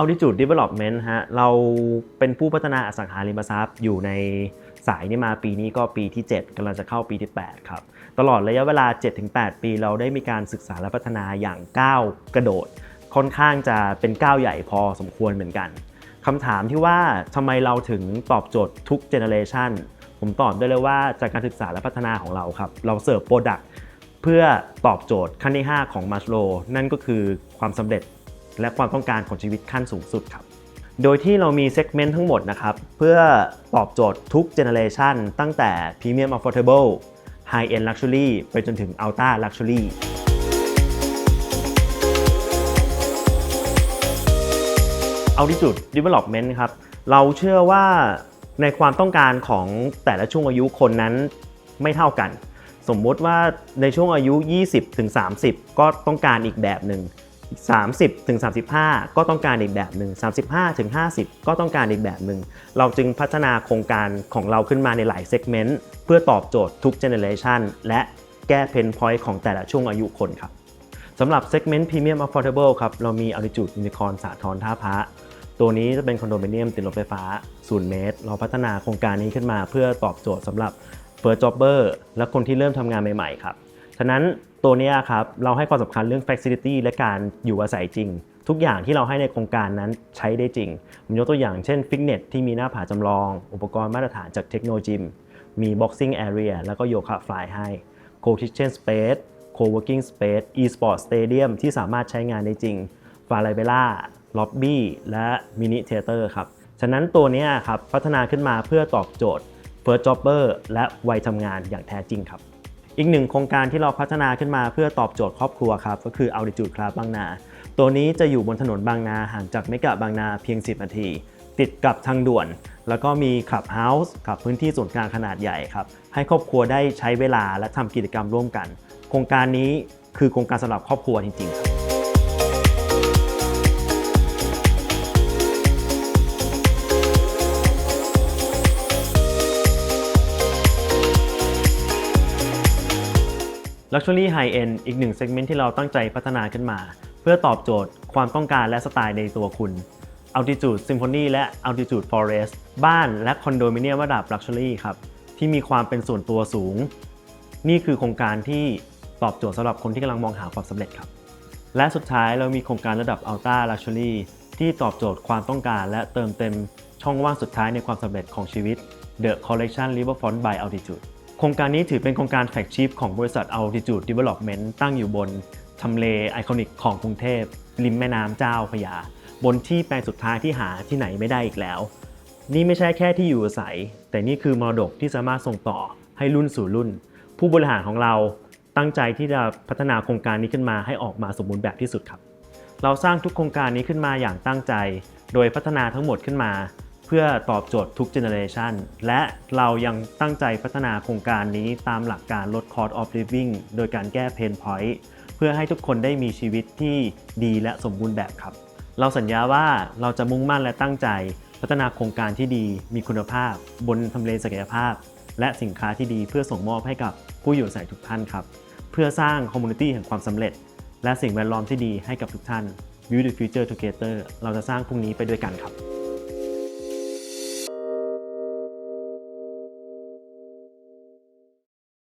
Altitude Development ฮะ เราเป็นผู้พัฒนาอสังหาริมทรัพย์อยู่ในสายนี้มาปีนี้ก็ปีที่ 7กำลังจะเข้าปีที่ 8 ครับ ตลอดระยะเวลา 7-8 ปีเราได้มีการศึกษาและพัฒนาอย่างก้าวกระโดด ค่อนข้างจะเป็นก้าวใหญ่พอสมควรเหมือนกันคำถามที่ว่าทำไมเราถึงตอบโจทย์ทุกเจเนเรชันผมตอบได้เลยว่าจากการศึกษาและพัฒนาของเราครับ เราเสิร์ฟโปรดักต์เพื่อตอบโจทย์ขั้นที่ 5 ของมัชโลนั่นก็คือความสำเร็จ และความต้องการของชีวิตขั้นสูงสุดครับ โดยที่เรามีเซกเมนต์ทั้งหมดนะครับ เพื่อตอบโจทย์ทุกเจเนเรชันตั้งแต่ Premium Affordable High End Luxury ไปจนถึง Ultra Luxury Altitude Development ครับ เราเชื่อว่าในความต้องการของแต่ละช่วงอายุคนนั้นไม่เท่ากัน สมมุติว่าในช่วงอายุ 20ถึง30 ก็ต้องการอีกแบบหนึ่ง 30ถึง35 ก็ต้องการอีกแบบหนึ่ง35ถึง50 ก็ต้องการอีกแบบหนึ่งเราจึงพัฒนาโครงการของเราขึ้นมาในหลายเซกเมนต์เพื่อตอบโจทย์ทุกเจเนเรชันและแก้เพนพอยต์ของแต่ละช่วงอายุคนครับสำหรับ Segment Premium Affordable ครับเรามี Altitude Unicorn สาทรท่าพระตัวนี้จะเป็นคอนโดมิเนียมติดรถไฟฟ้า 0 เมตร เราพัฒนาโครงการนี้ขึ้นมาเพื่อตอบโจทย์สำหรับ First Jobber และคนที่เริ่มทำงานใหม่ ๆ ครับ ฉะนั้น ตัวนี้ครับเราให้ความสำคัญเรื่อง Facility และการอยู่อาศัยจริง ทุกอย่างที่เราให้ในโครงการนั้นใช้ได้จริงผมยกตัวอย่างเช่นฟิตเนสที่มีหน้าผาจำลอง อุปกรณ์มาตรฐานจากเทคโนโลยีมี Boxing Area แล้วก็โยคะฟลายให้ Co-Kitchen Space Co-working Space e-sport Stadium ที่สามารถใช้งานได้จริงฟา r ลเบล่าล็อบบี้และมินิเทเตอร์ครับ ฉะนั้นตัวนี้ครับพัฒนาขึ้นมาเพื่อตอบโจทย์ First Jobber และวัยทำงานอย่างแท้จริงครับ อีกหนึ่งโครงการที่เราพัฒนาขึ้นมาเพื่อตอบโจทย์ครอบครัวครับก็คือ Altitude Club บางนา ตัวนี้จะอยู่บนถนนบางนาห่างจากเมกะบางนาเพียง 10 นาที ติดกับทางด่วน แล้วก็มีคลับเฮาส์กับพื้นที่ส่วนกลางขนาดใหญ่ครับให้ครอบครัวได้ใช้เวลาและทำกิจกรรมร่วมกัน โครงการนี้คือโครงการสำหรับครอบครัวจริงๆครับ Luxury High End อีกหนึ่งเซกเมนต์ที่เราตั้งใจพัฒนาขึ้นมา เพื่อตอบโจทย์ความต้องการและสไตล์ในตัวคุณ Altitude Symphony และ Altitude Forest บ้านและคอนโดมิเนียมระดับ Luxury ครับที่มีความเป็นส่วนตัวสูง นี่คือโครงการที่ตอบโจทย์สำหรับคนที่กำลังมองหาความสำเร็จครับ และสุดท้ายเรามีโครงการระดับ Ultra Luxury ที่ตอบโจทย์ความต้องการ และเติมเต็มช่องว่างสุดท้ายในความสำเร็จของชีวิต The Collection Riverfront by Altitude โครงการนี้ถือเป็นโครงการแฟกชิพของบริษัท Altitude Development ตั้งอยู่บนทำเลไอคอนิกของกรุงเทพ ริมแม่น้ำเจ้าพยา บนที่แปลงสุดท้ายที่หาที่ไหนไม่ได้อีกแล้ว นี่ไม่ใช่แค่ที่อยู่อาศัย แต่นี่คือมรดกที่สามารถส่งต่อให้รุ่นสู่รุ่น ผู้บริหารของเราตั้งใจที่จะพัฒนาโครงการนี้ขึ้นมาให้ออกมาสมบูรณ์แบบที่สุดครับ เราสร้างทุกโครงการนี้ขึ้นมาอย่างตั้งใจ โดยพัฒนาทั้งหมดขึ้นมา เพื่อตอบโจทย์ทุกเจเนอเรชันและเรายังตั้งใจพัฒนาโครงการนี้ตามหลักการลด cost of living โดยการแก้ pain point เพื่อให้ทุกคนได้มีชีวิตที่ดีและสมบูรณ์แบบครับ เราสัญญาว่าเราจะมุ่งมั่นและตั้งใจพัฒนาโครงการที่ดีมีคุณภาพ บนทำเลศักยภาพ และสินค้าที่ดีเพื่อส่งมอบให้กับผู้อยู่อาศัยทุกท่านครับ เพื่อสร้างคอมมูนิตี้แห่งความสำเร็จ และสิ่งแวดล้อมที่ดีให้กับทุกท่าน Build the Future Together เราจะสร้างพรุ่งนี้ไปด้วยกันครับ